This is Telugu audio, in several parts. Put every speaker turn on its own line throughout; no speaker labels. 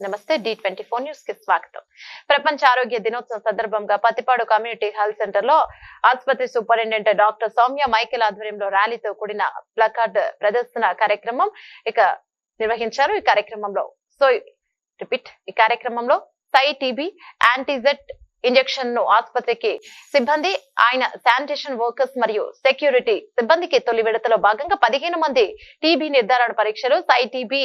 నమస్తే డి ట్వంటీ ఫోర్ న్యూస్కి స్వాగతం. ప్రపంచ ఆరోగ్య దినోత్సవం సందర్భంగా పత్తిపాడు కమ్యూనిటీ హెల్త్ సెంటర్లో ఆసుపత్రి సూపరింటెండెంట్ డాక్టర్ సౌమ్య మైకేల్ ఆధ్వర్యంలో ర్యాలీతో కూడిన ప్లకార్డ్ ప్రదర్శన కార్యక్రమం ఇక నిర్వహించారు. ఈ కార్యక్రమంలో సో రిపీట్ ఈ కార్యక్రమంలో సై టీబీ యాంటీజెట్ ఇంజెక్షన్ను ఆసుపత్రికి సిబ్బంది ఆయన శానిటేషన్ వర్కర్స్ మరియు సెక్యూరిటీ సిబ్బందికి తొలి విడతలో భాగంగా పదిహేను మంది టీబీ నిర్ధారణ పరీక్షలు సై టీబీ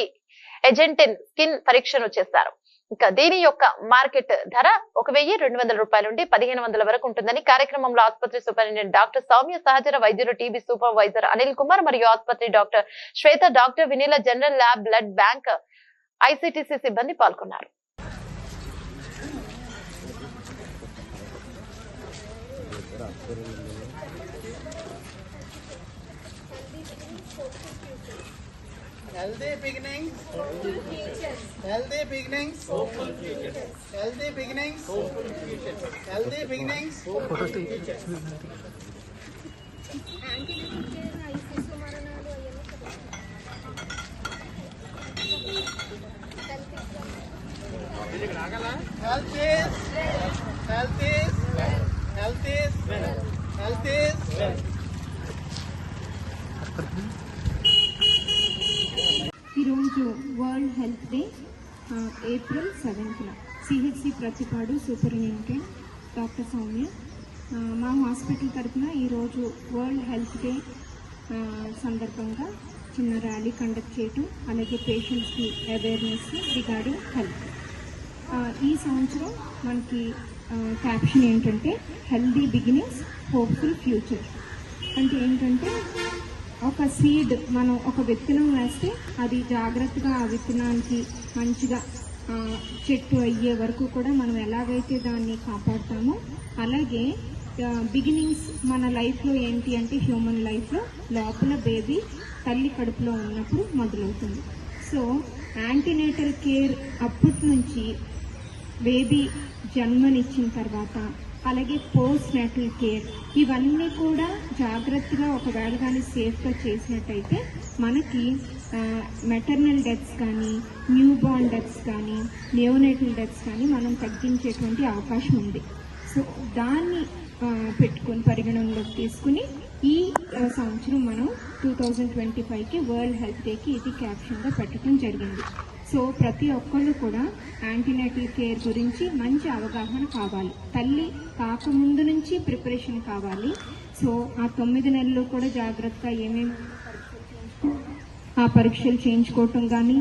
ఎజెంటిన్ స్కిన్ పరీక్షను చేస్తారు ఇంకా దీని యొక్క మార్కెట్ ధర ఒక వెయ్యి రెండు వందల రూపాయల నుండి పదిహేను వందల వరకు ఉంటుందని కార్యక్రమంలో ఆసుపత్రి సూపరింటెండెంట్ డాక్టర్ సౌమ్య సహజర వైద్యులు టీబీ సూపర్వైజర్ అనిల్ కుమార్ మరియు ఆసుపత్రి doctor Shweta doctor Vineela general lab blood bank ICTC సిబ్బంది పాల్గొన్నారు.
Healthy beginnings. Healthy beginnings. Healthy beginnings. Healthy beginnings. Health is. Health is. Health is. Health is
ఈరోజు world health day April సెవెంత్న CHC Prathipadu superintendent doctor Soumya మా హాస్పిటల్ తరఫున ఈరోజు వరల్డ్ హెల్త్ డే సందర్భంగా చిన్న ర్యాలీ కండక్ట్ చేయటం అలాగే పేషెంట్స్కి అవేర్నెస్ రిగార్డింగ్ హెల్త్ ఈ సంవత్సరం మనకి uh, క్యాప్షన్ ఏంటంటే హెల్దీ బిగినింగ్స్ హోప్ఫుల్ ఫ్యూచర్ అంటే ఏంటంటే ఒక సీడ్ మనం ఒక విత్తనం వేస్తే అది జాగ్రత్తగా ఆ విత్తనానికి మంచిగా చెట్టు అయ్యే వరకు కూడా మనం ఎలాగైతే దాన్ని కాపాడుతామో అలాగే బిగినింగ్స్ మన లైఫ్లో ఏంటి అంటే హ్యూమన్ లైఫ్లో లోపల బేబీ తల్లి కడుపులో ఉన్నప్పుడు మొదలవుతుంది. సో యాంటీనేటల్ కేర్ అప్పటి నుంచి బేబీ జన్మనిచ్చిన తర్వాత అలాగే పోస్ట్ నేటల్ కేర్ ఇవన్నీ కూడా జాగ్రత్తగా ఒకవేళ కానీ సేఫ్గా చేసినట్టయితే మనకి మెటర్నల్ డెత్స్ కానీ న్యూ బార్న్ డెత్స్ కానీ నియోనేటల్ డెత్స్ కానీ మనం తగ్గించేటువంటి అవకాశం ఉంది. సో దాన్ని పెట్టుకొని పరిగణనలోకి తీసుకుని ఈ సంవత్సరం మనం టూ థౌజండ్ ట్వంటీ ఫైవ్కి వరల్డ్ హెల్త్ డేకి ఇది క్యాప్షన్గా పెట్టడం జరిగింది. సో ప్రతి ఒక్కళ్ళు కూడా యాంటీనేటల్ కేర్ గురించి మంచి అవగాహన కావాలి. తల్లి కాకముందు నుంచి ప్రిపరేషన్ కావాలి. సో ఆ తొమ్మిది నెలలు కూడా జాగ్రత్తగా ఏమేమి ఆ పరీక్షలు చేయించుకోవటం కానీ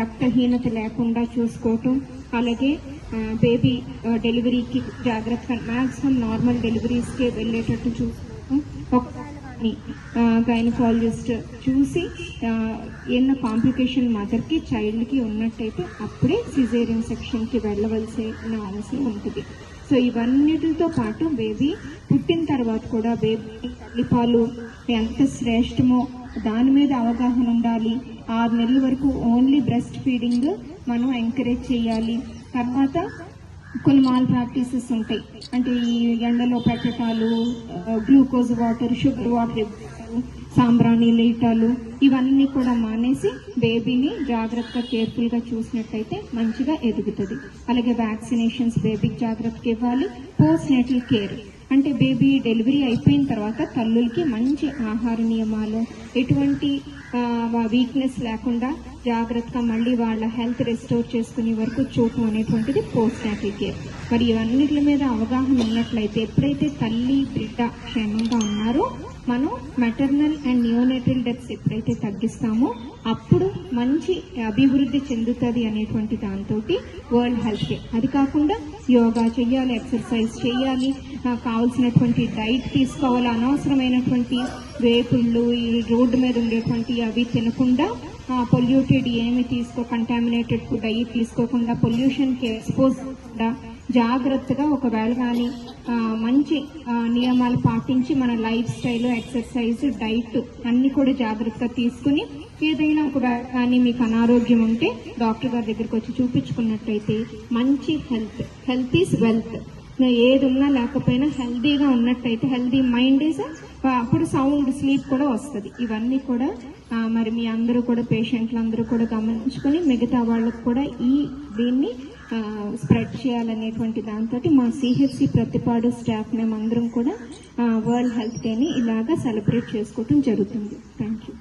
రక్తహీనత లేకుండా చూసుకోవటం అలాగే బేబీ డెలివరీకి జాగ్రత్తగా మ్యాక్సిమం నార్మల్ డెలివరీస్కి వెళ్ళేటట్టు చూసుకోవటం. ని గైనకాలజిస్ట్ చూసి ఆ, ఏమన్నా కాంప్లికేషన్ మదర్కి చైల్డ్కి ఉన్నట్టయితే అప్పుడే సిజేరియన్ సెక్షన్కి వెళ్ళవలసిన అవసరం ఉంటుంది. సో ఇవన్నిటితో పాటు బేబీ పుట్టిన తర్వాత కూడా బేబీ తల్లిపాలు ఎంత శ్రేష్టమో దాని మీద అవగాహన ఉండాలి. ఆరు నెలల వరకు ఓన్లీ బ్రెస్ట్ ఫీడింగ్ మనం ఎంకరేజ్ చేయాలి. తర్వాత కొన్ని మాల్ ప్రాక్టీసెస్ ఉంటాయి. అంటే ఈ ఎండలో పెట్టటాలు గ్లూకోజ్ వాటర్ షుగర్ వాటర్ ఇవ్వటాలు సాంబ్రాణి లేటాలు ఇవన్నీ కూడా మానేసి బేబీని జాగ్రత్తగా కేర్ఫుల్గా చూసినట్టయితే మంచిగా ఎదుగుతుంది. అలాగే వ్యాక్సినేషన్స్ బేబీకి జాగ్రత్తగా ఇవ్వాలి. పోస్ట్ నేటల్ కేర్ అంటే బేబీ డెలివరీ అయిపోయిన తర్వాత తల్లులకి మంచి ఆహార నియమాలు ఎటువంటి వీక్నెస్ లేకుండా జాగ్రత్తగా మళ్ళీ వాళ్ళ హెల్త్ రెస్టోర్ చేసుకునే వరకు చూడటం అనేటువంటిది పోస్ట్ నాటల్ కేర్ మరి ఇవన్నిటి మీద అవగాహన ఉన్నట్లయితే ఎప్పుడైతే తల్లి బిడ్డ క్షేమంగా ఉన్నారో మనం మెటర్నల్ అండ్ నియోనేటల్ డెత్స్ ఎప్పుడైతే తగ్గిస్తామో అప్పుడు మంచి అభివృద్ధి చెందుతుంది అనేటువంటి దాంతో వరల్డ్ హెల్త్ డే అది కాకుండా యోగా చేయాలి ఎక్సర్సైజ్ చేయాలి కావాల్సినటువంటి డైట్ తీసుకోవాలి అనవసరమైనటువంటి వేపుళ్ళు ఈ రోడ్డు మీద ఉండేటువంటి అవి తినకుండా పొల్యూటెడ్ ఏమి తీసుకో కంటామినేటెడ్ ఫుడ్ అవి తీసుకోకుండా పొల్యూషన్కి ఎక్స్పోజ్ జాగ్రత్తగా ఒకవేళ కానీ మంచి నియమాలు పాటించి మన లైఫ్ స్టైల్ ఎక్సర్సైజ్ డైట్ అన్ని కూడా జాగ్రత్త తీసుకుని ఏదైనా ఒక కానీ మీకు అనారోగ్యం ఉంటే డాక్టర్ గారి దగ్గరికి వచ్చి చూపించుకున్నట్టయితే మంచి హెల్త్ హెల్త్ ఈజ్ వెల్త్. ఏది ఉన్నా లేకపోయినా హెల్దీగా ఉన్నట్టయితే హెల్దీ మైండ్ ఈజ్ అప్పుడు సౌండ్ స్లీప్ కూడా వస్తుంది. ఇవన్నీ కూడా మరి మీ అందరూ కూడా పేషెంట్లు అందరూ కూడా గమనించుకొని మిగతా వాళ్ళకు కూడా ఈ దీన్ని స్ప్రెడ్ చేయాలనేటువంటి దాంతో మా సిహెచ్సి ప్రతిపాడు స్టాఫ్ మేమందరం కూడా వరల్డ్ హెల్త్ డేని ఇలాగా సెలబ్రేట్ చేసుకోవటం జరుగుతుంది. Thank you